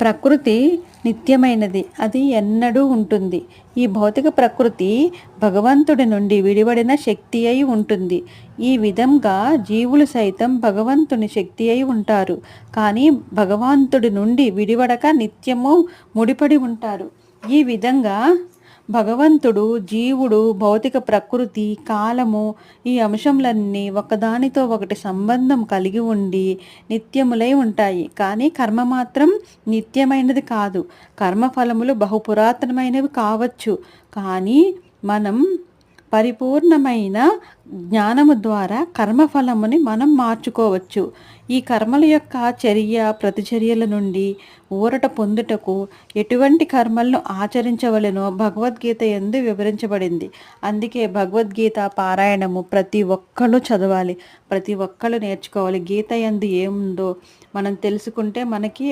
ప్రకృతి నిత్యమైనది. అది ఎన్నడూ ఉంటుంది. ఈ భౌతిక ప్రకృతి భగవంతుడి నుండి విడివడిన శక్తి అయి ఉంటుంది. ఈ విధంగా జీవులు సైతం భగవంతుని శక్తి అయి ఉంటారు. కానీ భగవంతుడి నుండి విడివడక నిత్యము ముడిపడి ఉంటారు. ఈ విధంగా భగవంతుడు జీవుడు భౌతిక ప్రకృతి కాలము ఈ అంశంలన్నీ ఒకదానితో ఒకటి సంబంధం కలిగి ఉండి నిత్యములై ఉంటాయి. కానీ కర్మ మాత్రం నిత్యమైనది కాదు. కర్మఫలములు బహుపురాతనమైనవి కావచ్చు. కానీ మనం పరిపూర్ణమైన జ్ఞానము ద్వారా కర్మఫలముని మనం మార్చుకోవచ్చు. ఈ కర్మల యొక్క చర్య ప్రతిచర్యల నుండి ఊరట పొందుటకు ఎటువంటి కర్మలను ఆచరించవలెనో భగవద్గీత ఎందు వివరించబడింది. అందుకే భగవద్గీత పారాయణము ప్రతి ఒక్కళ్ళు చదవాలి ప్రతి ఒక్కళ్ళు నేర్చుకోవాలి. గీత ఎందు ఏముందో మనం తెలుసుకుంటే మనకి